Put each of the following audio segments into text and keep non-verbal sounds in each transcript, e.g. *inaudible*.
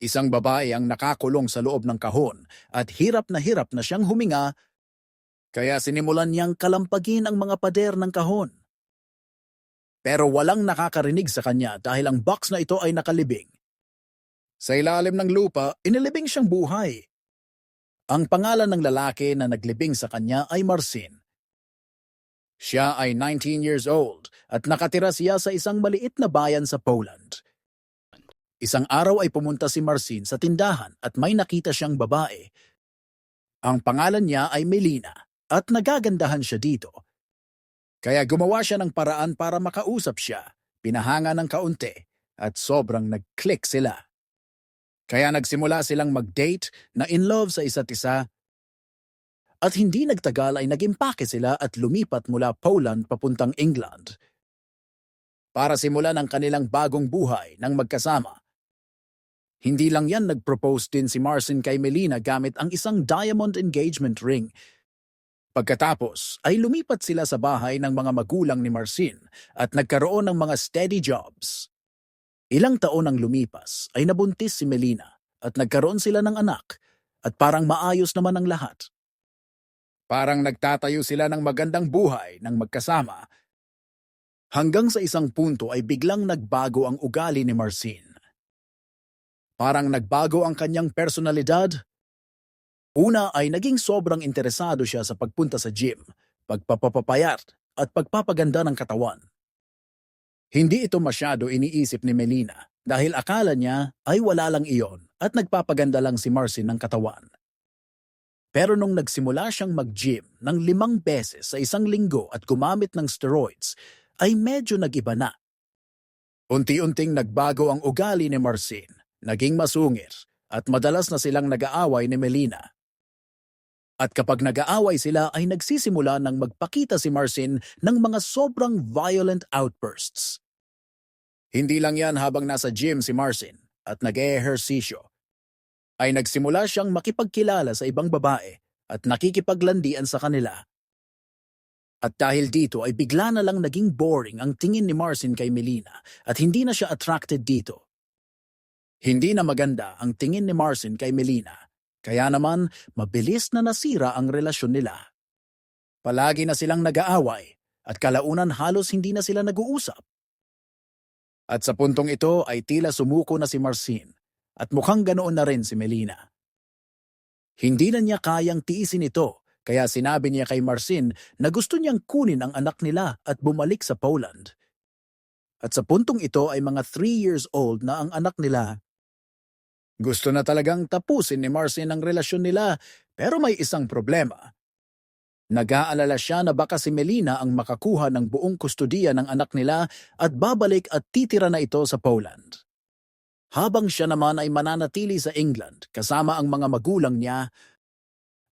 Isang babae ang nakakulong sa loob ng kahon at hirap na hirap na siyang huminga kaya sinimulan niyang kalampagin ang mga pader ng kahon. Pero walang nakakarinig sa kanya dahil ang box na ito ay nakalibing. Sa ilalim ng lupa, inilibing siyang buhay. Ang pangalan ng lalaki na naglibing sa kanya ay Marcin. Siya ay 19 years old at nakatira siya sa isang maliit na bayan sa Poland. Isang araw ay pumunta si Marcin sa tindahan at may nakita siyang babae. Ang pangalan niya ay Melina at nagagandahan siya dito. Kaya gumawa siya ng paraan para makausap siya, pinahanga ng kaunti, at sobrang nag-click sila. Kaya nagsimula silang mag-date na in love sa isa't isa at hindi nagtagal ay nag-impake sila at lumipat mula Poland papuntang England. Para simulan ang kanilang bagong buhay ng magkasama. Hindi lang yan nag-propose din si Marcin kay Melina gamit ang isang diamond engagement ring. Pagkatapos ay lumipat sila sa bahay ng mga magulang ni Marcin at nagkaroon ng mga steady jobs. Ilang taon ang lumipas ay nabuntis si Melina at nagkaroon sila ng anak at parang maayos naman ang lahat. Parang nagtatayo sila ng magandang buhay ng magkasama. Hanggang sa isang punto ay biglang nagbago ang ugali ni Marcin. Parang nagbago ang kanyang personalidad. Una ay naging sobrang interesado siya sa pagpunta sa gym, pagpapapapayat at pagpapaganda ng katawan. Hindi ito masyado iniisip ni Melina dahil akala niya ay wala lang iyon at nagpapaganda lang si Marcin ng katawan. Pero nung nagsimula siyang mag-gym ng limang beses sa isang linggo at gumamit ng steroids, ay medyo nag-iba na. Unti-unting nagbago ang ugali ni Marcin, naging masungit, at madalas na silang nag-aaway ni Melina. At kapag nag-aaway sila ay nagsisimula ng magpakita si Marcin ng mga sobrang violent outbursts. Hindi lang yan habang nasa gym si Marcin at nag-ehersisyo ay nagsimula siyang makipagkilala sa ibang babae at nakikipaglandian sa kanila. At dahil dito ay bigla na lang naging boring ang tingin ni Marcin kay Melina at hindi na siya attracted dito. Hindi na maganda ang tingin ni Marcin kay Melina, kaya naman mabilis na nasira ang relasyon nila. Palagi na silang nag-aaway at kalaunan halos hindi na sila nag-uusap. At sa puntong ito ay tila sumuko na si Marcin at mukhang ganoon na rin si Melina. Hindi na niya kayang tiisin ito, kaya sinabi niya kay Marcin na gusto niyang kunin ang anak nila at bumalik sa Poland. At sa puntong ito ay mga 3 years old na ang anak nila. Gusto na talagang tapusin ni Marcin ang relasyon nila, pero may isang problema. Nag-aalala siya na baka si Melina ang makakuha ng buong kustudiya ng anak nila at babalik at titira na ito sa Poland habang siya naman ay mananatili sa England kasama ang mga magulang niya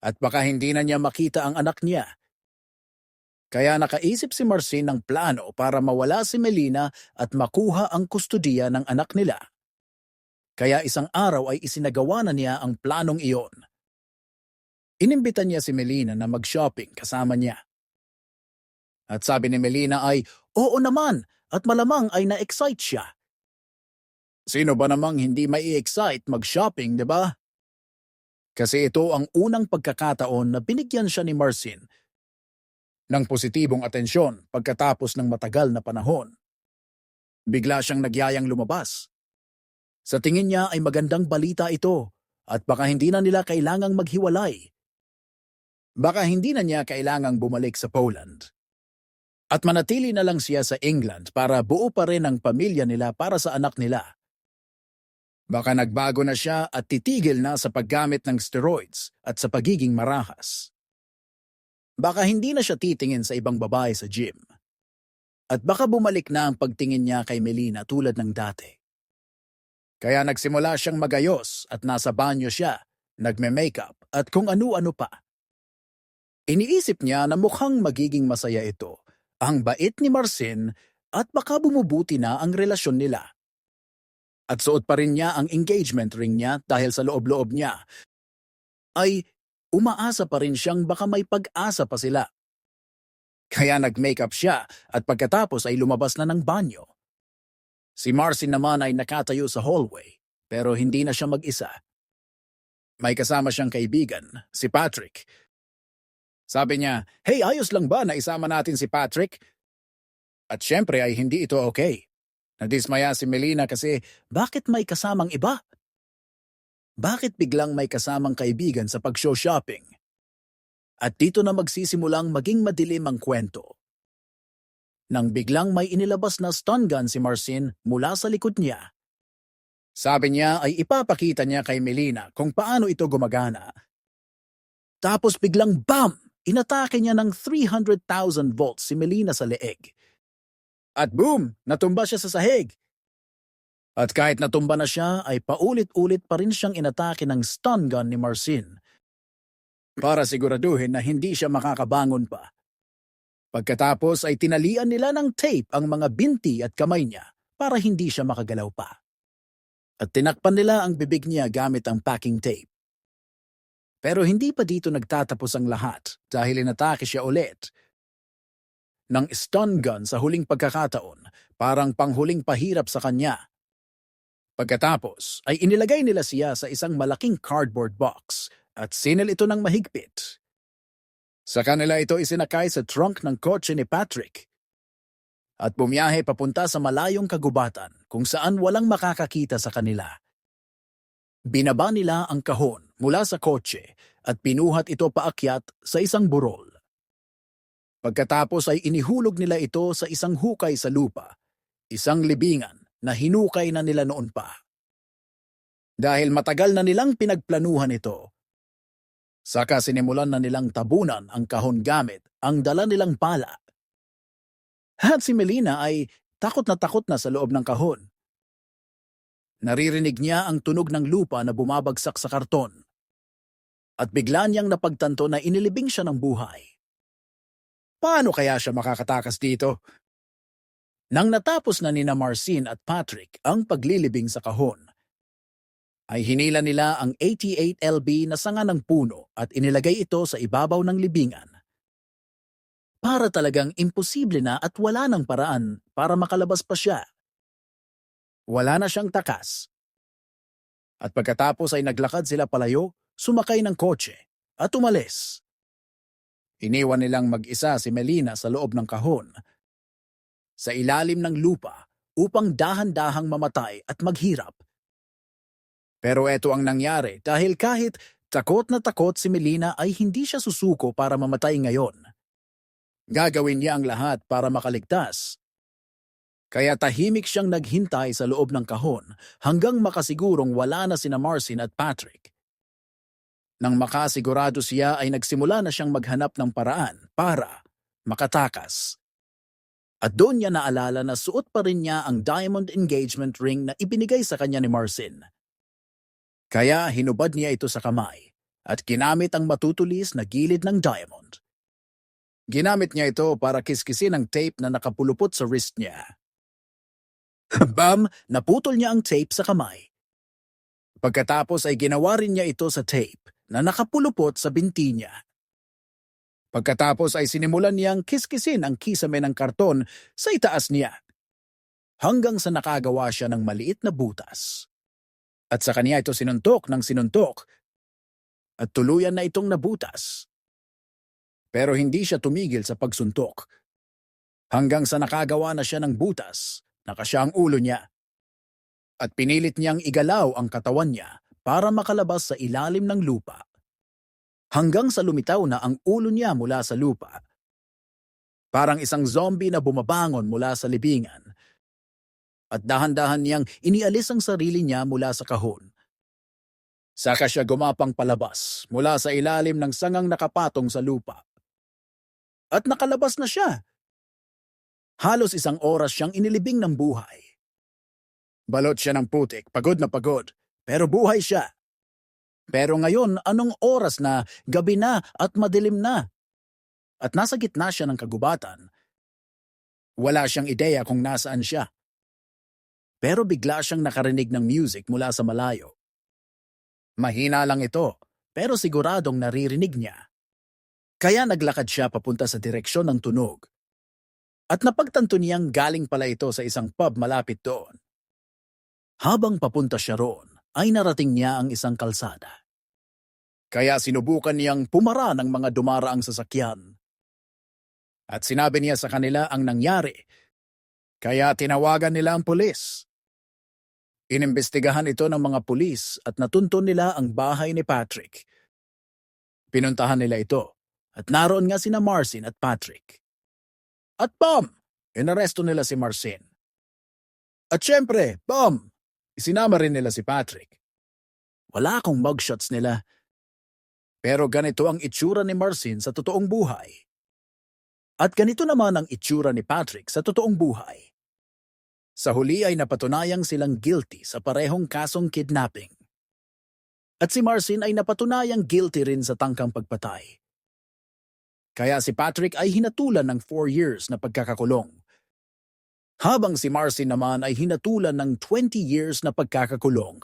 at baka hindi na niya makita ang anak niya. Kaya nakaisip si Marcin ng plano para mawala si Melina at makuha ang kustudiya ng anak nila. Kaya isang araw ay isinagawa na niya ang planong iyon. Inimbitan niya si Melina na mag-shopping kasama niya. At sabi ni Melina ay, oo naman, at malamang ay na-excite siya. Sino ba namang hindi mai-excite mag-shopping, di ba? Kasi ito ang unang pagkakataon na binigyan siya ni Marcin ng positibong atensyon pagkatapos ng matagal na panahon. Bigla siyang nagyayang lumabas. Sa tingin niya ay magandang balita ito at baka hindi na nila kailangang maghiwalay. Baka hindi na niya kailangang bumalik sa Poland. At manatili na lang siya sa England para buo pa rin ang pamilya nila para sa anak nila. Baka nagbago na siya at titigil na sa paggamit ng steroids at sa pagiging marahas. Baka hindi na siya titingin sa ibang babae sa gym. At baka bumalik na ang pagtingin niya kay Melina tulad ng dati. Kaya nagsimula siyang magayos at nasa banyo siya, nagme-makeup at kung ano-ano pa. Iniisip niya na mukhang magiging masaya ito, ang bait ni Marcin at baka bumubuti na ang relasyon nila. At suot pa rin niya ang engagement ring niya dahil sa loob-loob niya. Ay umaasa pa rin siyang baka may pag-asa pa sila. Kaya nag-makeup siya at pagkatapos ay lumabas na ng banyo. Si Marcin naman ay nakatayo sa hallway, pero hindi na siya mag-isa. May kasama siyang kaibigan, si Patrick. Sabi niya, Hey, ayos lang ba na isama natin si Patrick? At syempre ay hindi ito okay. Nadismaya si Melina kasi bakit may kasamang iba? Bakit biglang may kasamang kaibigan sa pag-show shopping? At dito na magsisimulang maging madilim ang kwento. Nang biglang may inilabas na stun gun si Marcin mula sa likod niya. Sabi niya ay ipapakita niya kay Melina kung paano ito gumagana. Tapos biglang BAM! Inatake niya ng 300,000 volts si Melina sa leeg. At boom! Natumba siya sa sahig. At kahit natumba na siya, ay paulit-ulit pa rin siyang inatake ng stun gun ni Marcin. Para siguraduhin na hindi siya makakabangon pa. Pagkatapos ay tinalian nila ng tape ang mga binti at kamay niya para hindi siya makagalaw pa. At tinakpan nila ang bibig niya gamit ang packing tape. Pero hindi pa dito nagtatapos ang lahat dahil inatake siya ulit ng stun gun sa huling pagkakataon, parang panghuling pahirap sa kanya. Pagkatapos ay inilagay nila siya sa isang malaking cardboard box at sinil ito ng mahigpit. Sa kanila ito isinakay sa trunk ng kotse ni Patrick at bumiyahe papunta sa malayong kagubatan kung saan walang makakakita sa kanila. Binaba nila ang kahon mula sa kotse at pinuhat ito paakyat sa isang burol. Pagkatapos ay inihulog nila ito sa isang hukay sa lupa, isang libingan na hinukay na nila noon pa. Dahil matagal na nilang pinagplanuhan ito, saka sinimulan na nilang tabunan ang kahon gamit ang dala nilang pala. At si Melina ay takot na takot na sa loob ng kahon. Naririnig niya ang tunog ng lupa na bumabagsak sa karton. At bigla niyang napagtanto na inilibing siya ng buhay. Paano kaya siya makakatakas dito? Nang natapos na nina Marcin at Patrick ang paglilibing sa kahon, ay hinila nila ang 88LB na sanga ng puno at inilagay ito sa ibabaw ng libingan. Para talagang imposible na at wala ng paraan para makalabas pa siya. Wala na siyang takas. At pagkatapos ay naglakad sila palayo, sumakay ng kotse at umalis. Iniwan nilang mag-isa si Melina sa loob ng kahon. Sa ilalim ng lupa upang dahan-dahang mamatay at maghirap. Pero eto ang nangyari dahil kahit takot na takot si Melina ay hindi siya susuko para mamatay ngayon. Gagawin niya ang lahat para makaligtas. Kaya tahimik siyang naghintay sa loob ng kahon hanggang makasigurong wala na sina Marcin at Patrick. Nang makasigurado siya ay nagsimula na siyang maghanap ng paraan para makatakas. At doon niya naalala na suot pa rin niya ang diamond engagement ring na ibinigay sa kanya ni Marcin. Kaya hinubad niya ito sa kamay at ginamit ang matutulis na gilid ng diamond. Ginamit niya ito para kiskisin ang tape na nakapulupot sa wrist niya. *laughs* Bam! Naputol niya ang tape sa kamay. Pagkatapos ay ginawa rin niya ito sa tape na nakapulupot sa binti niya. Pagkatapos ay sinimulan niyang kiskisin ang kisame ng karton sa itaas niya. Hanggang sa nakagawa siya ng maliit na butas. At sa kanya ito sinuntok ng sinuntok. At tuluyan na itong nabutas. Pero hindi siya tumigil sa pagsuntok. Hanggang sa nakagawa na siya ng butas, nakasya ang ulo niya. At pinilit niyang igalaw ang katawan niya para makalabas sa ilalim ng lupa. Hanggang sa lumitaw na ang ulo niya mula sa lupa. Parang isang zombie na bumabangon mula sa libingan. At dahan-dahan niyang inialis ang sarili niya mula sa kahon. Saka siya gumapang palabas mula sa ilalim ng sangang nakapatong sa lupa. At nakalabas na siya. Halos isang oras siyang inilibing ng buhay. Balot siya ng putik, pagod na pagod, pero buhay siya. Pero ngayon, anong oras na, gabi na at madilim na? At nasa gitna siya ng kagubatan. Wala siyang ideya kung nasaan siya. Pero bigla siyang nakarinig ng music mula sa malayo. Mahina lang ito, pero siguradong naririnig niya. Kaya naglakad siya papunta sa direksyon ng tunog. At napagtanto niyang galing pala ito sa isang pub malapit doon. Habang papunta siya roon, ay narating niya ang isang kalsada. Kaya sinubukan niyang pumara ng mga dumaraang sasakyan. At sinabi niya sa kanila ang nangyari. Kaya tinawagan nila ang pulis. Inimbestigahan ito ng mga pulis at natuntun nila ang bahay ni Patrick. Pinuntahan nila ito at naroon nga sina Marcin at Patrick. At Bam! Inaresto nila si Marcin. At syempre, Bam! Isinama rin nila si Patrick. Wala akong mugshots nila. Pero ganito ang itsura ni Marcin sa totoong buhay. At ganito naman ang itsura ni Patrick sa totoong buhay. Sa huli ay napatunayang silang guilty sa parehong kasong kidnapping. At si Marcin ay napatunayang guilty rin sa tangkang pagpatay. Kaya si Patrick ay hinatulan ng 4 years na pagkakakulong. Habang si Marcin naman ay hinatulan ng 20 years na pagkakakulong.